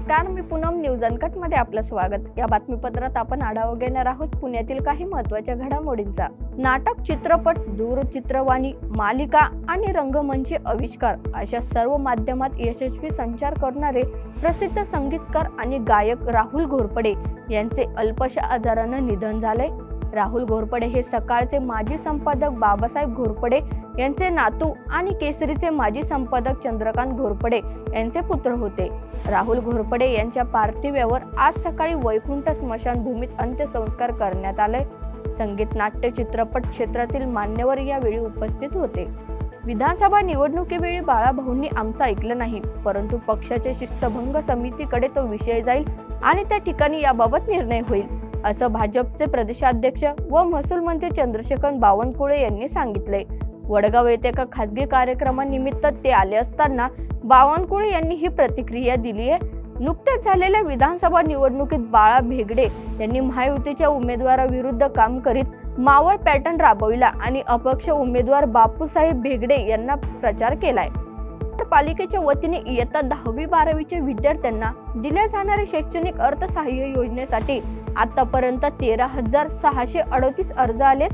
नमस्कार मी पूनम न्यूज अनकटमध्ये आपलं स्वागत. या बातमीपत्रात आपण आढावा घेणार आहोत पुण्यातील काही महत्त्वाच्या घडामोडींचा. नाटक चित्रपट दूरचित्रवाणी मालिका आणि रंगमंच आविष्कार अशा सर्व माध्यमात यशस्वी संचार करणारे प्रसिद्ध संगीतकार आणि गायक राहुल घोरपडे यांचे अल्पशा आजारानं निधन झाले राहुल घोरपडे हे सकाळचे माजी संपादक बाबासाहेब घोरपडे यांचे नातू आणि केसरीचे माजी संपादक चंद्रकांत घोरपडे यांचे पुत्र होते. राहुल घोरपडे यांच्या पार्थिवावर आज सकाळी वैकुंठ स्मशानभूमीत अंत्यसंस्कार करण्यात आले. संगीत नाट्य चित्रपट क्षेत्रातील मान्यवर यावेळी उपस्थित होते. विधानसभा निवडणुकीवेळी बाळाभाऊंनी आमचं ऐकलं नाही परंतु पक्षाच्या शिस्तभंग समितीकडे तो विषय जाईल आणि त्या ठिकाणी याबाबत निर्णय होईल. असं भाजपचे प्रदेशाध्यक्ष व महसूल मंत्री चंद्रशेखर बावनकुळे यांनी सांगितले. वडगाव येथे एका खासगी कार्यक्रमानिमित्त ते आले असताना बावनकुळे यांनी ही प्रतिक्रिया दिली आहे. नुकत्याच झालेल्या विधानसभा निवडणुकीत बाळा भेगडे यांनी महायुतीच्या उमेदवाराविरुद्ध काम करीत मावळ पॅटर्न राबविला आणि अपक्ष उमेदवार बापूसाहेब भेगडे यांना प्रचार केलाय. तर पालिकेच्या वतीने इयत्ता दहावी बारावीच्या विद्यार्थ्यांना दिल्या जाणाऱ्या शैक्षणिक अर्थसहाय्य योजनेसाठी आतापर्यंत तेरा हजार सहाशे अडतीस अर्ज आलेत.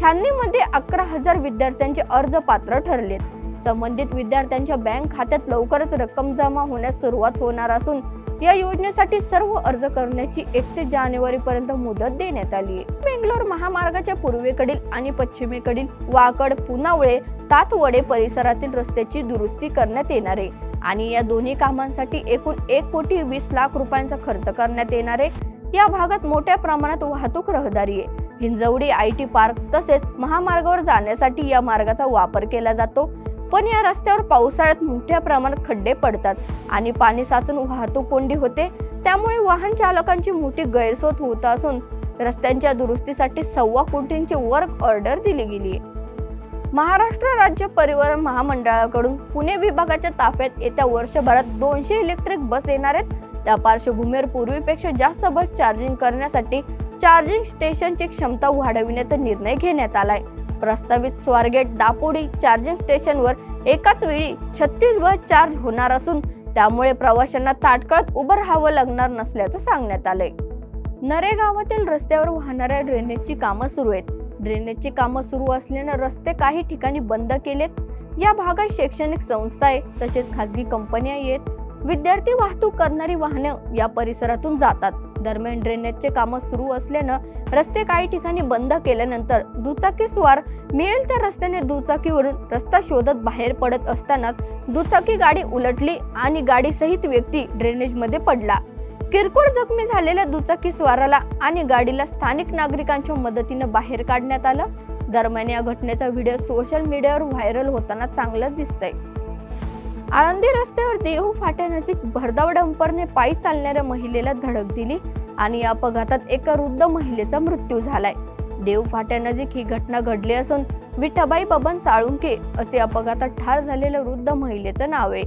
छाननीमध्ये अकरा हजार विद्यार्थ्यांचे अर्ज पात्र ठरलेत. संबंधित विद्यार्थ्यांच्या बँक खात्यात लवकरच रक्कम जमा होण्यास सुरुवात होणार असून या योजनेसाठी सर्व अर्ज करण्याची एकतीस जानेवारी पर्यंत मुदत देण्यात आली आहे. बेंगलोर महामार्गाच्या पूर्वेकडील आणि पश्चिमेकडील वाकड पुनावळे तातवडे परिसरातील रस्त्याची दुरुस्ती करण्यात येणार आहे. आणि या दोन्ही कामांसाठी एकूण एक कोटी वीस लाख रुपयांचा खर्च करण्यात येणार आहे. या भागात मोठ्या प्रमाणात वाहतूक रहदारी आहे. हिंजवडी आय टी पार्क तसेच महामार्गावर जाण्यासाठी या मार्गाचा वापर केला जातो. पण या रस्त्यावर पावसाळ्यात मोठ्या प्रमाणात खड्डे पडतात आणि पाणी साचून वाहतूक कोंडी होते. त्यामुळे वाहन चालकांची मोठी गैरसोय होत असून रस्त्यांच्या दुरुस्तीसाठी सव्वा कोटींची वर्क ऑर्डर दिली गेली आहे. महाराष्ट्र राज्य परिवहन महामंडळाकडून पुणे विभागाच्या ताफ्यात येत्या वर्षभरात दोनशे इलेक्ट्रिक बस येणार आहेत. त्या पार्श्वभूमीवर पूर्वीपेक्षा जास्त बस चार्जिंग करण्यासाठी चार्जिंग स्टेशनची क्षमता वाढविण्याचा निर्णय घेण्यात आलाय. प्रस्तावित स्वारगेट दापोडी चार्जिंग स्टेशनवर एकाच वेळी छत्तीस बस चार्ज होणार असून त्यामुळे प्रवाशांना ताटकळत उभं राहावं लागणार नसल्याचं सांगण्यात आलंय. नरे गावातील रस्त्यावर वाहणाऱ्या ड्रेनेजची कामं सुरू आहेत. ड्रेनेजची कामं सुरू असल्यानं रस्ते काही ठिकाणी बंद केलेत. या भागात शैक्षणिक संस्था आहे तसेच खासगी कंपन्या आहेत. विद्यार्थी वाहतूक करणारी वाहनं या परिसरातून जातात. दरम्यान ड्रेनेजचे कामं सुरू असल्यानं रस्ते काही ठिकाणी बंद केल्यानंतर दुचाकी स्वार मिळेल त्या रस्त्याने दुचाकीवरून रस्ता शोधत बाहेर पडत असताना दुचाकी गाडी उलटली आणि गाडीसहित व्यक्ती ड्रेनेजमध्ये पडला. किरकोळ जखमी झालेल्या दुचाकी स्वाराला आणि गाडीला स्थानिक नागरिकांच्या मदतीनं बाहेर काढण्यात आलं. दरम्यान या घटनेचा व्हिडिओ सोशल मीडियावर व्हायरल होताना चांगलंच दिसतंय. आळंदी रस्त्यावर देहू फाट्यानजीक भरधाव डंपरने पायी चालणाऱ्या महिलेला धडक दिली आणि या अपघातात एका वृद्ध महिलेचा मृत्यू झालाय. देव फाट्यानजीक ही घटना घडली असून विठ्ठबाई बबन साळुंके असे अपघातात ठार झालेल्या वृद्ध महिलेचं नाव आहे.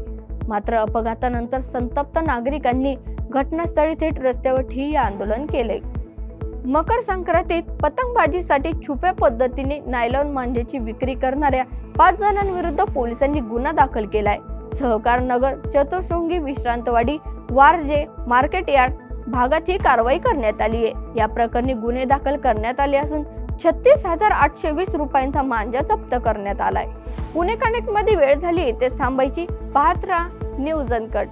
मात्र अपघातानंतर संतप्त नागरिकांनी घटनास्थळी थेट रस्त्यावर ठिय्या आंदोलन केले मकर संक्रांतीत पतंगबाजीसाठी छुप्या पद्धतीने नायलॉन मांजेची विक्री करणाऱ्या पाच जणांविरुद्ध पोलिसांनी गुन्हा दाखल केलाय. सहकार नगर चतुशृंगी विश्रांतवाडी वारजे मार्केट यार्ड भागात ही कारवाई करण्यात आली आहे. या प्रकरणी गुन्हे दाखल करण्यात आले असून छत्तीस हजार आठशे वीस रुपयांचा मांजा जप्त करण्यात आलाय. पुणे कनेक्टमध्ये वेळ झाली तेच थांबायची. पाहत राहा न्यूज अनकट.